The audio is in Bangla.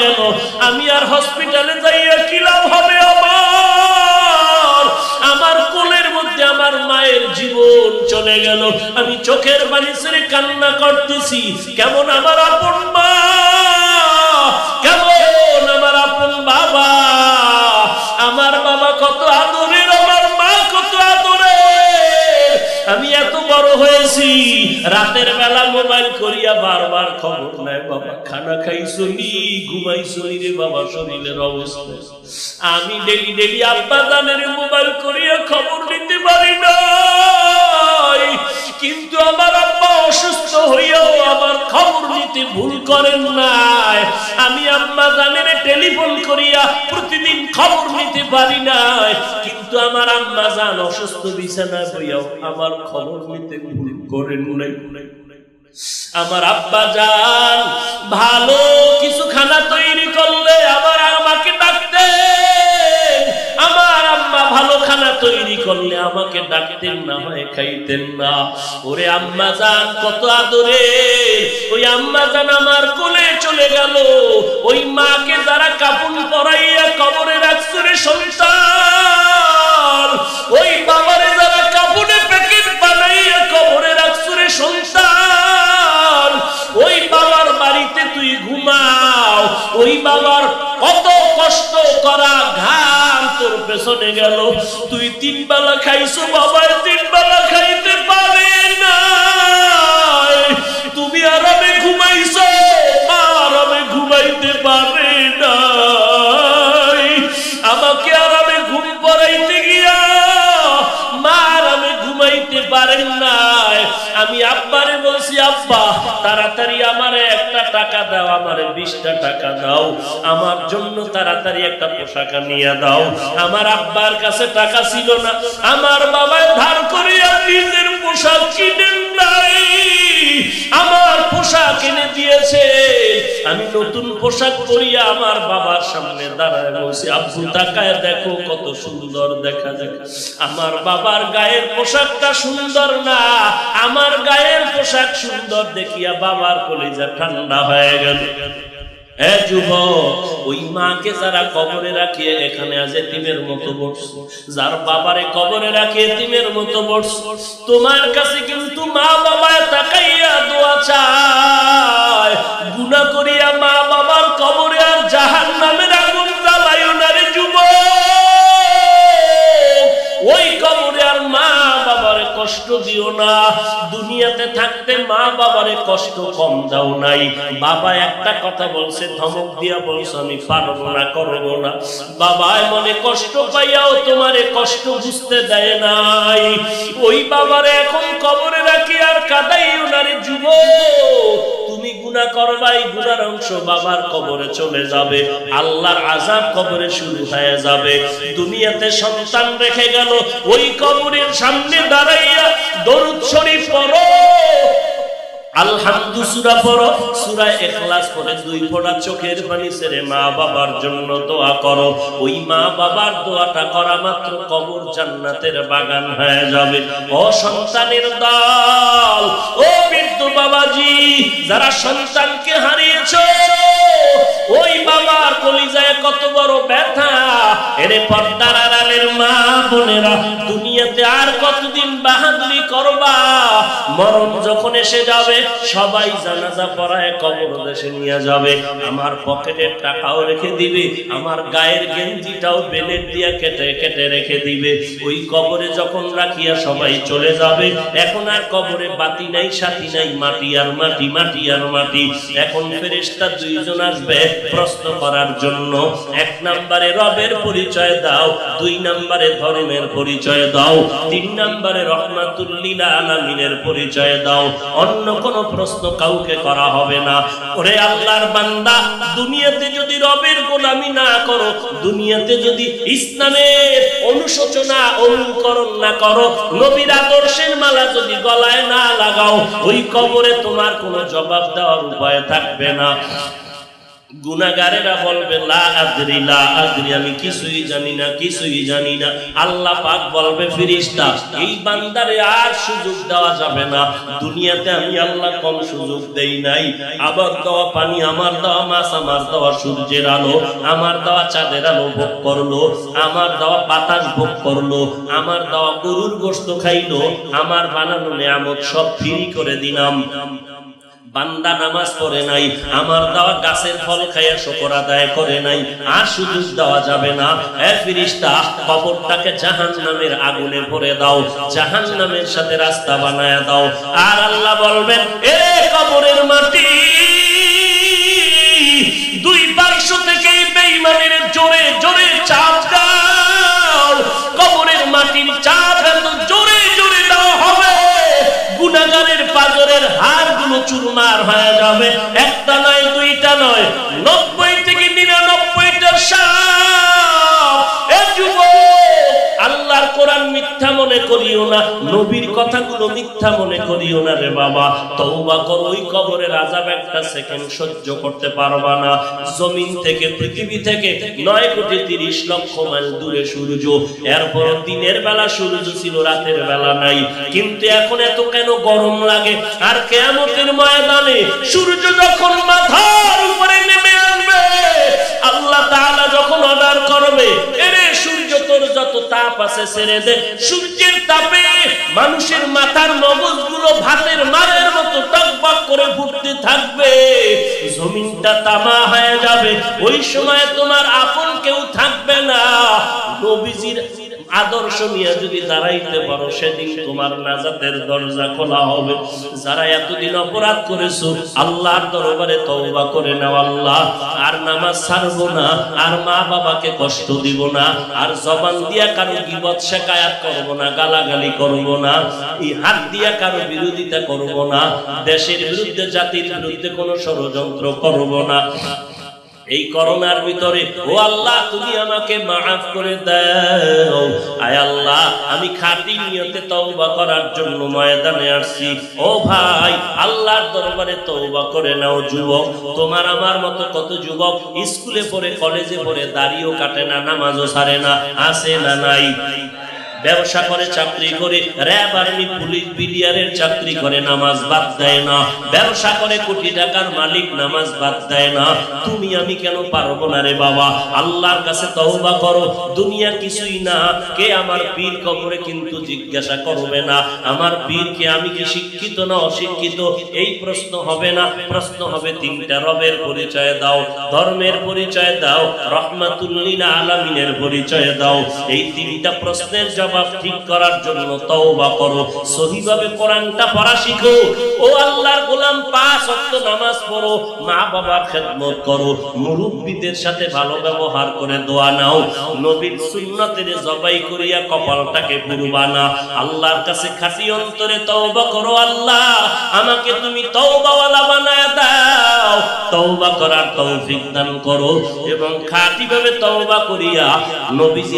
গেল আমি আর হসপিটালে যাইয়া কি লাভ হবে আমার? আমার কোলের মধ্যে আমার মায়ের জীবন চলে গেল। আমি চোখের বাড়ি ছেড়ে কান্না করতেছি। কেমন আমার আপন মা? কেমন আমার আপন বাবা? আমার বাবা কত আদরের, আমার মা কত আদরের? আমি এত বড় হয়েছি। রাতের বেলা মোবাইল করিয়া বারবার খবর নেয়, বাবা, খানা খাইছো নি ঘুমাইছো রে বাবা, শরীরের অবস্থা। আমি ডেলি ডেলি আব্বা জানের মোবাইল করিয়া খবর নিতে পারি না। কিন্তু আমার আব্বা অসুস্থ হইয়াও আমার খবর নিতে ভুল করেন নাই। আমি আম্মা টেলিফোন করিয়া প্রতিদিন খবর নিতে পারি নাই। কিন্তু আমার আম্মা জান অসুস্থ বিছানা হইয়াও আমার খবর নিতে ভুল করেন নাই। আমার আব্বা ভালো কিছু খানা তৈরি করলে আবার আমাকে ডাকতে আমার আম্মা ভালো খানা তৈরি করলে আমাকে ডাকতেন না, হয় খাইতেন না। ওরে আম্মা জান, কত আদরে। ওই আম্মা জান আমার কোলে চলে গেল। ওই মাকে যারা কাপড় পরাইয়া কবরে রাখছে রে সন্তান ওই গেল। তুই তিন বেলা খাইছো বাবার আমি আব্বারে বলছি, আব্বা, তাড়াতাড়ি আমারে একটা টাকা দাও, আমারে বিশটা টাকা দাও। আমার জন্য তাড়াতাড়ি একটা পোশাক নিয়ে দাও। আমার আব্বার কাছে টাকা ছিল না। আমার বাবা ধার করিয়া নিজের পোশাক কিনেন নাই। আমার পোশাক কিনে দিয়েছে আমি নতুন পোশাক পরিয়া আমার বাবার সামনে দাঁড়ায় তাকায় দেখো কত সুন্দর দেখা যায়। আমার বাবার গায়ের পোশাকটা সুন্দর না, আমার গায়ের পোশাক সুন্দর দেখিয়া বাবার কলিজা ঠান্ডা হয়ে গেল। কবরে এখানে এতিমের মতো যার বাবারে কবরে মতো তোমার কাছে কিন্তু মা বাবা তাকাইয়া দোয়া কষ্ট দিও না। দুনিয়াতে থাকতে মা বাবারে কষ্ট কম দাও নাই। বাবা একটা কথা বলছে, ধমক দিয়া বলছে, আমি পারব না, করব না। বাবায় মনে কষ্ট পাইয়াও তোমারে কষ্ট বুঝতে দেয় নাই। ওই বাবারে এখন কবরে রাখি আর কাদাই ওনারে যুব যুবক। তুমি গুনাহ করবাই, গুনার অংশ বাবার কবরে চলে যাবে, আল্লাহর আজাব কবরে শুরু হয়ে যাবে। দুনিয়াতে সন্তান রেখে গেল, ওই কবরের সামনে দাঁড়াইয়া দরুদ শরীফ পড়ো। আলহামদু সূরা পড়ো, সূরা ইখলাস পড়ে দুই চোখের পানি মা বাবার জন্য দোয়া করো। ওই মা বাবার দোয়াটা করা মাত্র কবর জান্নাতের বাগান হয়ে যাবে। দল, ও বৃদ্ধ বাবাজি যারা সন্তানকে হারিয়েছ ওই বাবার কলিজায় কত বড় ব্যথা। এরে পর্দার আড়ালের মা বোনেরা, দুনিয়াতে আর কতদিন বাহাদুরি করবা? মরণ যখন এসে যাবে, সবাই জানাজা পড়ায় কবর দেশে নিয়ে যাবে। আমার পকেটের টাকাও রেখে দিবে, আমার গায়ের গেঞ্জিটাও বেলের দিয়া কেটে কেটে রেখে দিবে। ওই কবরে যখন রাখিয়া সবাই চলে যাবে, এখন আর কবরে বাতি নাই, সাথী নাই, মাটি আর মাটি মাটি আর মাটি। এখন ফেরেশতা দুইজন আসবে প্রশ্ন করার জন্য। এক নম্বরে রবের পরিচয় দাও। দুই নম্বরে ধর্মের পরিচয় দাও। তিন নম্বরে রহমাতুল্লিল আলামিনের পরিচয় দাও। অন্য কোন প্রশ্ন কাউকে করা হবে না। ওরে আল্লাহর বান্দা, দুনিয়াতে যদি রবের গোলামি না করো, দুনিয়াতে যদি ইসলামের অনুশোচনা অনুকরণ না করো, নবীর আদর্শের মালা যদি গলায় না লাগাও, ওই কবরে তোমার কোনো জবাব দেওয়ার উপায় থাকবে না। গুনাগারেরা বলবে আমি কিছুই জানি না, কিছুই জানি না। আল্লাহ পাক বলবে ফিরিস্তা এই বান্দারে আর সুযোগ দেওয়া যাবে না। দুনিয়াতে আমি আল্লাহ কম সুযোগ দেই নাই। আবার দেওয়া পানি, আমার দেওয়া মাছ, আমার দেওয়া সূর্যের আলো, আমার দেওয়া চাঁদের আলো ভোগ করল, আমার দেওয়া বাতাস ভোগ করল, আমার দেওয়া গরুর গোশত খাইলো, আমার বানানো নিয়ামত সব ফ্রি করে দিলাম। বান্দা নামাজ পড়ে নাই, আমার দেওয়া গাছের ফল খাইয়া শকর আদায় করে নাই, আর সুযোগ দেওয়া যাবে না। ফিরিস্তা, কবরটাকে জাহান নামের আগুনে ভরে দাও জাহান নামের সাথে রাস্তা বানায় দাও। আর আল্লাহ বলবেন, এ কবরের মাটি চুরমার হয়ে যাবে। একটা করিও না, নবীর কথাগুলো মিথ্যা মনে করিও না রে বাবা। তওবা করো, ওই কবরের আযাব একটা সেকেন্ড সহ্য করতে পারবা না। জমিন থেকে, পৃথিবী থেকে নয় কোটি তিরিশ লক্ষ মাইল দূরে সূর্য। এরপর দিনের বেলা সূর্য ছিল, রাতের বেলা নাই। কিন্তু এখন এত কেন গরম লাগে? আর কেয়ামতের ময়দানে সূর্য যখন মাথার উপরে নেমে আসবে, আল্লাহ তাআলা যখন অর্ডার করবে যত তাপ আছে ছেড়ে দে। সূর্যের তাপে মানুষের মাথার মগজগুলো ভাতের মারের মতো টকবক করে ফুটতে থাকবে। জমিনটা তামা হয়ে যাবে। ওই সময় তোমার আপন কেউ থাকবে না। নবীজির আদর্শ নিয়ে যদি দাঁড়াইতে পারো, সেদিন তোমার নাজাতের দরজা খোলা হবে। যারা এতদিন অপরাধ করেছ, আল্লাহর দরবারে তওবা করে নাও আল্লাহ। আর নামাজ ছাড়বো না, আর মা বাবাকে কষ্ট দিব না, আর জবান দিয়া কারও বিপদ শেখায়াত করব না, গালাগালি করব না, এই হাত দিয়া কারও বিরোধিতা করব না, দেশের বিরুদ্ধে, জাতির বিরুদ্ধে কোনো ষড়যন্ত্র করব না। এই করোনার ভিতরে, ও আল্লাহ, তুমি আমাকে মাফ করে দাও। আয় আল্লাহ, আমি খাঁটি নিয়তে তওবা করার জন্য ময়দানে আসছি। ও ভাই, আল্লাহর দরবারে তওবা করে নাও, যুবক। তোমার আমার মতো কত যুবক স্কুলে পড়ে, কলেজে পড়ে, দাড়িও কাটে না, নামাজও সারে না আসে না নাই? ব্যবসা করে, চাকরি করে র্যাব আর্মি পুলিশ বিডিআরের চাকরি করে, নামাজ বাদ দেয় না। ব্যবসা করে, কোটি টাকার মালিক, নামাজ বাদ দেয় না। তুমি আমি কেন পারব না রে বাবা? আল্লাহর কাছে তওবা করো। দুনিয়া কিছুই না। কে আমার পীর কবরে কিন্তু জিজ্ঞাসা করবে না। আমার পীরকে আমি কি শিক্ষিত না অশিক্ষিত? এই প্রশ্ন হবে না। প্রশ্ন হবে তিনটা রবের পরিচয় দাও। ধর্মের পরিচয় দাও। রহমাতুল্লিল আলামিনের পরিচয় দাও। এই তিনটা প্রশ্নের জবাব ঠিক করার জন্য তওবা করো। সহিভাবে কোরআনটা পড়া শিখো। ও আল্লাহর গোলাম, পাঁচ নামাজ পড়ো, মা বাবার খেদমত করো। মুরব্বীদের সাথে ভালো ব্যবহার করে দোয়া নাও। নবীর সুন্নতের জবাই করিয়া কপালটাকে পুরবানা আল্লাহর কাছে অন্তরে তওবা করো, আল্লাহ, আমাকে তুমি তওবাওয়ালা বানায় দাও। তওবা করার তৌফিক দান করো এবং ভাবে তওবা করিয়া নবীজি